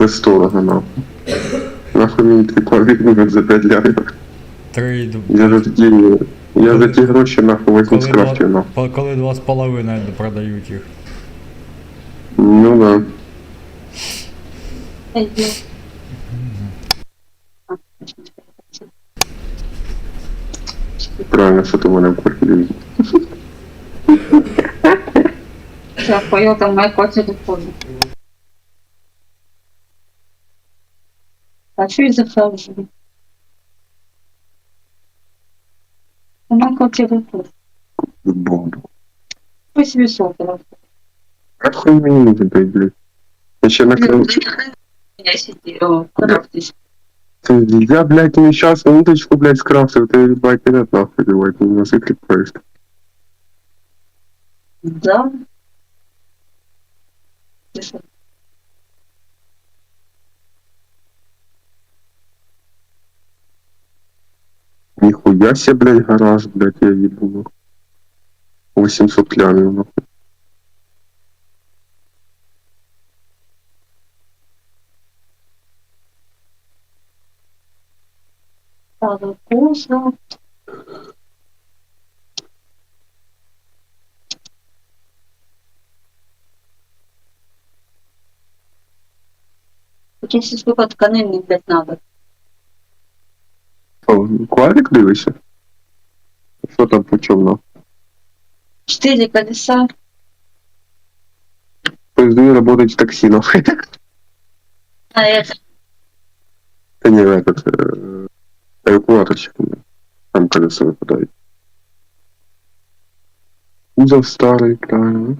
Без сторону, нахуй. Нахуй мені такий клавірник за 5 лярів. Три Я за такі, я за ті гроші нахуй коли, скрафтів, два, нахуй. по- коли два з половиною продають їх. Ну да. Правильно, що ти в мене в квартирі. Я понял, там моя котя телефон. А что из-за фразы? Моя котя телефон. Буду. По себе сотовый. Нахуй мені не дай, блядь. Я ще накрив... Я сидела, крафтись. Я, блядь, не сейчас минуточку, блядь, скрафтил, ты, ебать, нет, нахуй, ебать, ты меня закрепаешь. Да. Ты что? Нихуя себе, блядь, гараж, блядь, я ебу. 800 лямів, нахуй. Стало вкусно. Если сколько тканин блядь, надо. О, Квадрик дивишся? Що там по нахуй? Четыре колеса. Пиздуй работать в такси, нахуй. А это Та не, этот, эвакуаторщик, блядь. Там колеса выпадают. Кузов старый, правильно.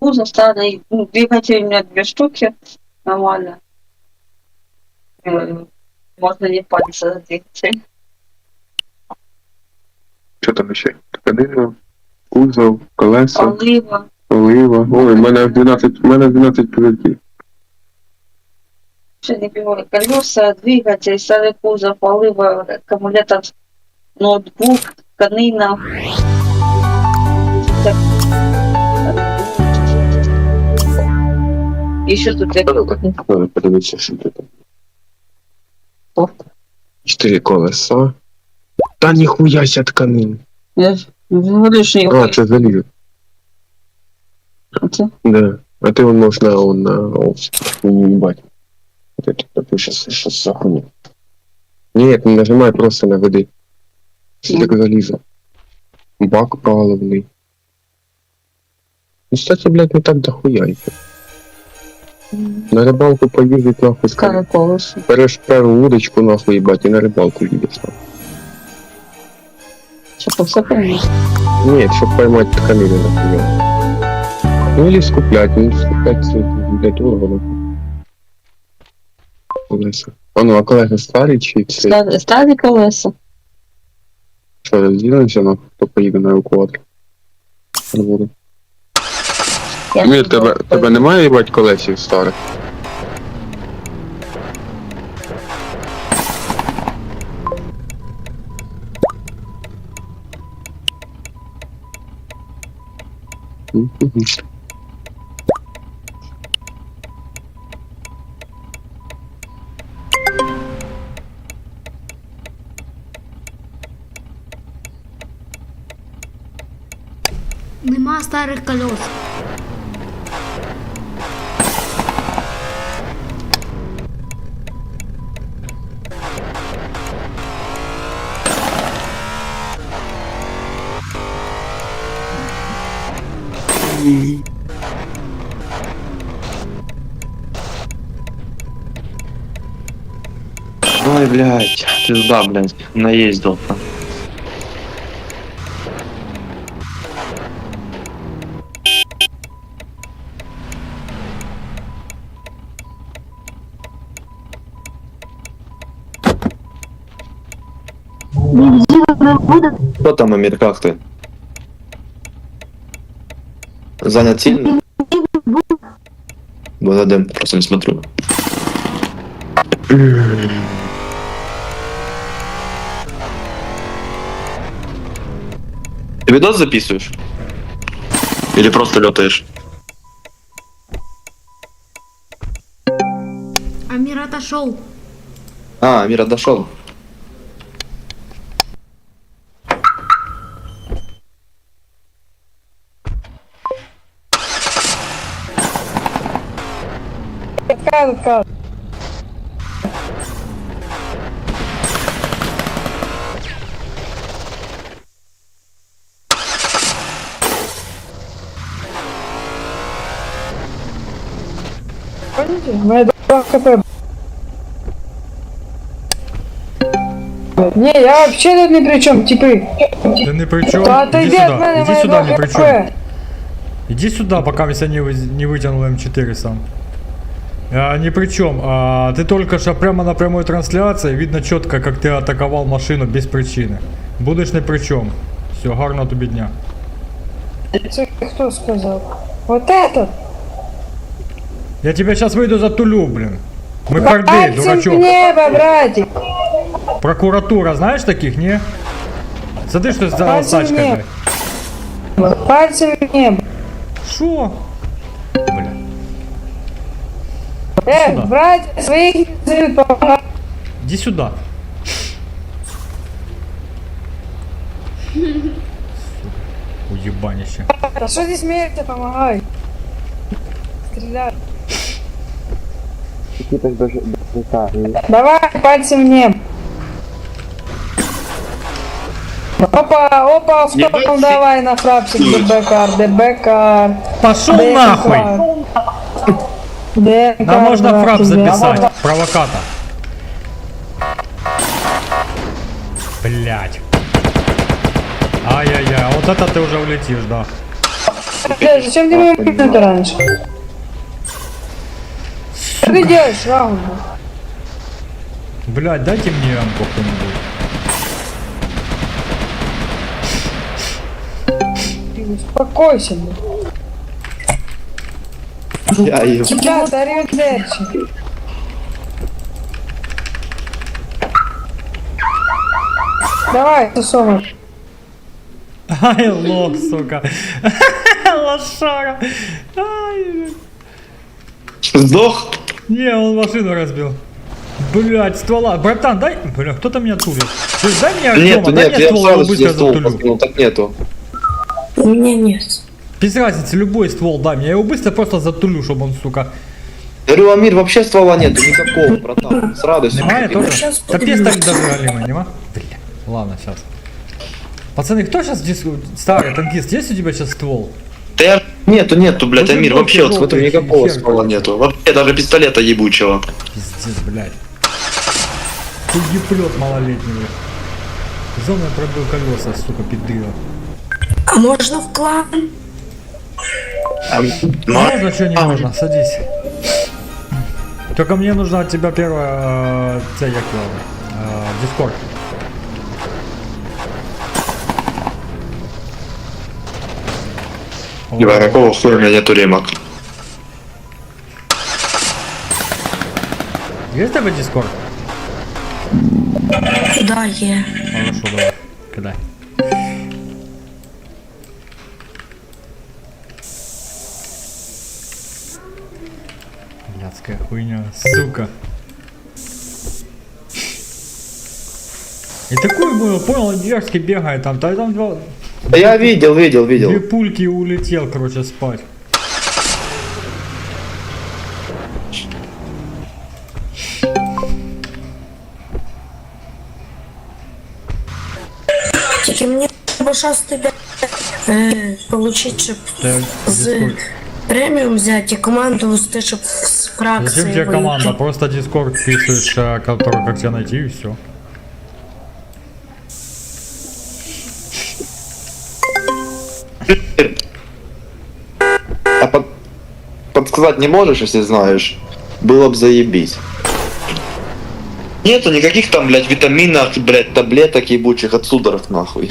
кузов старый. Ну, двигатель у меня две штуки. Нормально. Э, Можно не париться за двигатель. Що там ще? Тканина, кузов, колеса. Олива. Олива. Ой, в мене 12, в мене 12 чоловіків. Все не понимаю. Колеса, двигатель, старый кузов, олива, аккумулятор, ноутбук, тканина. Так. Еще тут я Надо подивитися, що тут. Чотири колеса. Та ніхуя ся тканин. Я ж говорю, что я А, це залізо. это Да. А ти вон можеш на, он, на, о, не ебать. Вот это, это сейчас, сейчас за хуйня. Нет, не нажимай, просто наведи. Що таке залізо? Бак паливний. Ну, кстати, блядь, не так дохуя їх. На рибалку поїздить нахуй скажи колесо. Береш перву удочку нахуй, їбать, і на рибалку їдеш. нахуй. Что, все понимаешь? Ні, щоб поймати тканину нахуй. Ну или скуплять, ну скуплять для того. Колеса. А ну, а колеги старі чи це Старые, старые колеса. що розділимося, ну, хто поїде на евакуатор? Я Ні, тебе, тебе немає їбать колесів старих? Нема старих колес. Ой, блядь, пизда, блядь, наездил. Кто там, Амир, как ты? Занят сильно? Благодарю, просто не смотрю. Ты видос записываешь? Или просто летаешь? А Мир отошел. А, мир отошел. Поняли? Моя два хп. Не, я вообще тут ни при чем, типы. Ты ни при чому. Да Іди отойди от сюди, мене, іди моя сюди, два ни при хп. чому. Иди сюда, пока мы себя не, вы- не вытянул М4 сам. А, ни при чем. А, ты только что прямо на прямой трансляции видно четко, как ты атаковал машину без причины. Будешь ни при чем. Все, гарного тобі дня. Це Кто сказал? Вот этот. Я тебя сейчас выйду за тулю, блин. Мы в дурачок. небо, братик. Прокуратура, знаешь таких, не? Смотри, что сделал с блядь. Пальцем в небо. Шо? Бля. Э, Сюда. братья, своих. Иди сюда. Уебанище. Да что здесь смеешься, помогай. Стреляй. Давай, пальцем в небо. Опа, опа, в сторону давай на фрапсик, ДБКар, ДБКар. Пошел нахуй! ДБКар, Нам можно фрап записать. Провокатор. Блять. Ай-яй-яй, вот это ты уже улетишь, да. Бля, зачем ты мне раньше? Что ты делаешь, Раунд? Блять, дайте мне ямку кто-нибудь. Успокойся, бля. Я ее... Ребята, arrivederci. Давай, Сосома. Ай, лох, сука. Лошара. Ай, блядь. Сдох? Не, он машину разбил. Блять, ствола. Братан, дай. Бля, кто-то меня тулит. Ты дай мне Нету, Артема, дай нет, мне я ствол, я сразу быстро затулю. так нету. У меня нет. Без разницы, любой ствол дай мне. Я его быстро просто затулю, чтобы он, сука. Говорю, Амир, вообще ствола нету никакого, братан. С радостью. Немає купил. тоже? Да пес так галимый, нема? Бля, ладно, сейчас. Пацаны, кто сейчас здесь старый танкист? Есть у тебя сейчас ствол? Да я... Нету, нету, блядь, Амир, вообще вот в этом никакого ствола нету. Вообще даже пистолета ебучего. Пиздец, блядь. Ты еплет малолетний, блядь. Зона пробил колеса, сука, пидрила. А можно в клан? Можно, что не можно, садись. Только мне нужно от тебя первое, э, це, як його, э, Дискорд. Ебать, какого хуя у меня нету ремок? Есть у тебя Дискорд? Да, е. Хорошо, давай, кидай. Блядская хуйня, сука. И такой был, понял, дерзкий бегает там, там два, Да я видел, видел, две видел. пульки и улетел, короче, спать. Тільки мені треба щас тебе е, получить, щоб Да, з Дискорд. преміум взяти і команду вести, щоб з фракції Зачем тебе вийти. команда? Просто Дискорд писаешь, э, который как тебя найти и все. Подсказать не можешь, если знаешь? Было бы заебись. Нету никаких там, блядь, витаминов, блядь, таблеток ебучих от судорог, нахуй.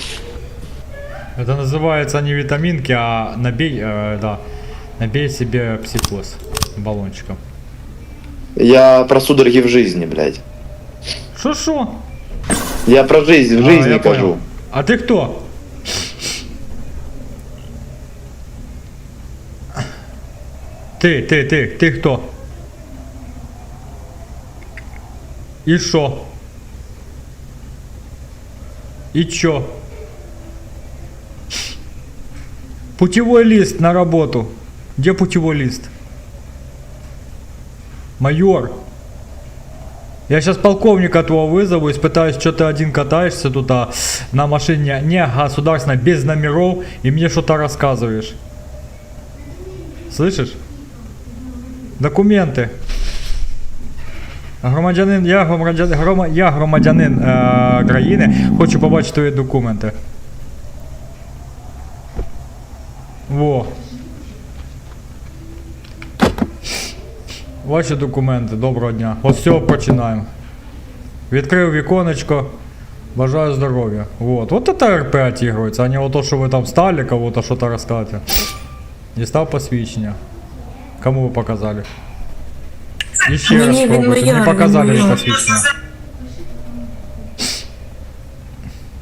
Это называется не витаминки, а набей, э, да, набей себе психоз баллончиком. Я про судороги в жизни, блядь. Шо шо? Я про жизнь в А, жизни кажу. понял. А ты кто? Ты, ты, ты, ты кто? И шо? И чё? Путевой лист на работу. Где путевой лист? Майор. Я сейчас полковника твоего вызову и спытаюсь, что ты один катаешься тут а, на машине не государственной, без номеров, и мне что-то рассказываешь. Слышишь? Документы. Громадянин, я громадянин, грома, я громадянин е, країни, хочу побачити твої документи. Во. Ваші документи, доброго дня. Ось цього починаємо. Відкрив віконечко. Бажаю здоров'я. Вот. Вот это РП отігрується, а не вот то, що ви там стали, кого-то что-то розказуєте. Дістав посвідчення. Кому ви показали? І ще раз Мені він спробуйте. Не майор, показали він ви майор. посвідчення.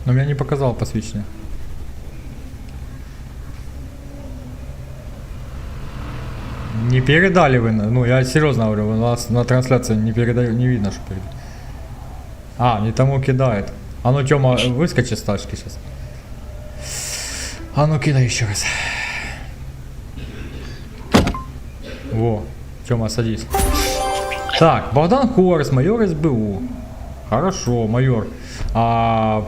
Но я не показал посвідчення. Не передали вы, на- ну я серьезно говорю, у нас на трансляции не передаю, не видно, что передали. А, не тому кидает. А ну Тёма, выскочи с тачки сейчас. А ну кидай еще раз. Во, Тёма, садись. Так, Богдан Хорс, майор СБУ. Хорошо, майор. А,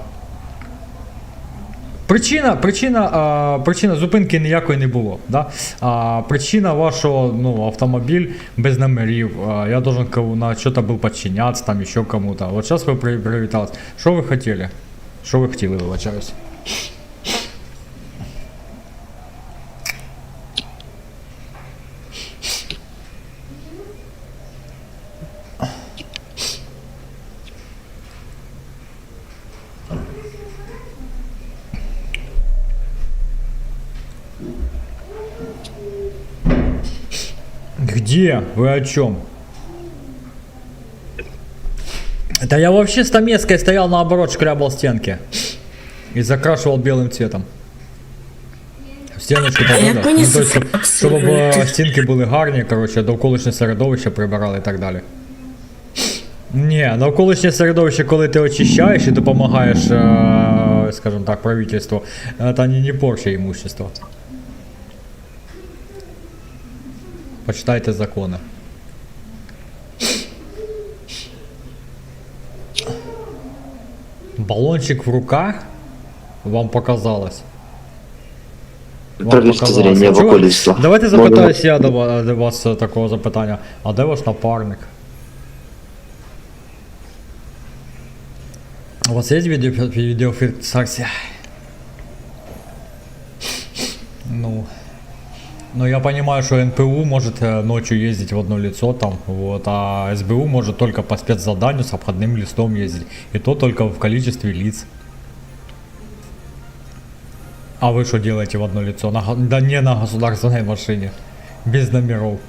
Причина, причина, а, причина зупинки ніякої не було. Да? А, причина вашого ну, автомобіль без номерів. А, я должен кому- на что-то был подчиняться, там еще кому-то. Вот сейчас вы при- привітались. Що ви хотіли? Що ви хотіли, вибачаюсь? Где? Вы о чем? Да я вообще с Томецкой стоял наоборот, шкрябал стенки. И закрашивал белым цветом. Стіночку Я так, да? понял, Ну, то есть, щоб, щоб це- е, стінки були гарні, коротше, довколишнє середовище прибирали і так далі. Ні, навколишнє середовище, коли ти очищаєш і допомагаєш, е, скажімо так, правительству, це не, не порча имущество. Почитайте закони. Баллончик в руках? Вам показалось. Вам зрение в. Давайте запитаюсь я до, ва- до вас е, такого запитання. А де ваш напарник? У вас есть видео, видеофиксация? Ну, ну я понимаю, что НПУ может э, ночью ездить в одно лицо там, вот, а СБУ может только по спецзаданию с обходным листом ездить, и то только в количестве лиц. А вы что делаете в одно лицо? На, да не на государственной машине, без номеров.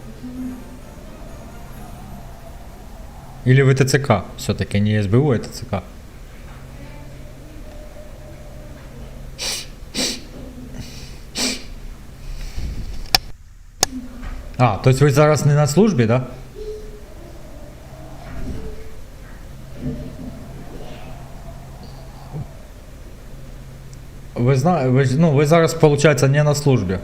Или вы ТЦК все-таки, не СБУ, а ТЦК? А, то есть ви зараз не на службі, да? Ви знаєте, ви, ж- ну, ви зараз, виходить, не на службі.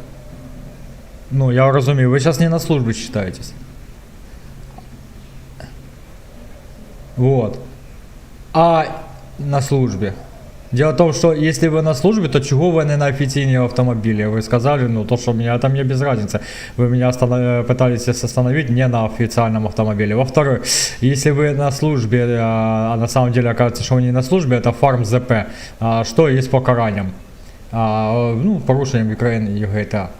Ну, я розумію, ви зараз не на службі считаетесь. Вот. А на службе. Дело в том, что если вы на службе, то чего вы не на официальном автомобиле? Вы сказали, ну то, что меня там мне без разницы. Вы меня останов- э, пытались остановить не на официальном автомобиле. Во-вторых, если вы на службе, а, а на самом деле окажется, что вы не на службе, это фарм ЗП. А, что есть покаранием? А, ну, порушением Украины и ГТА.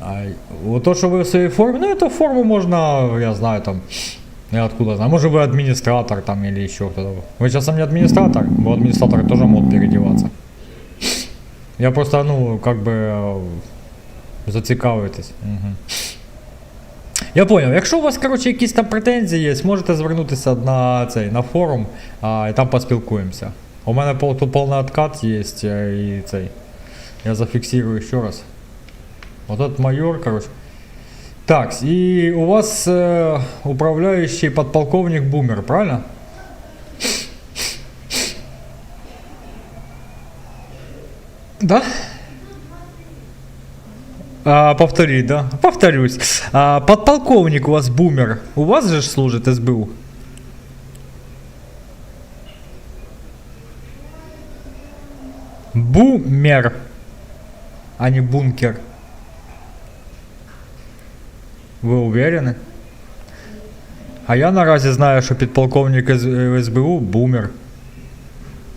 А, вот то, что вы в своей форме, ну, эту форму можно, я знаю, там, я откуда знаю, может вы администратор там или еще кто-то. Вы сейчас не администратор? Бо администраторы тоже могут переодеваться. Я просто, ну, как бы э, зацікавитись. Угу. Я понял. Якщо у вас, коротше, якісь там претензії є, можете звернутися на цей на форум, а, і там поспілкуємося. У мене пол, тут повний откат є е, і цей. Я зафіксирую ще раз. Вот этот майор, короче. Так, и у вас э, управляющий подполковник Бумер, правильно? Да? А, повтори, да? Повторюсь. А, подполковник у вас Бумер. У вас же служит СБУ? Бумер. А не бункер. Ви уверены? А я наразі знаю, що підполковник із- СБУ бумер.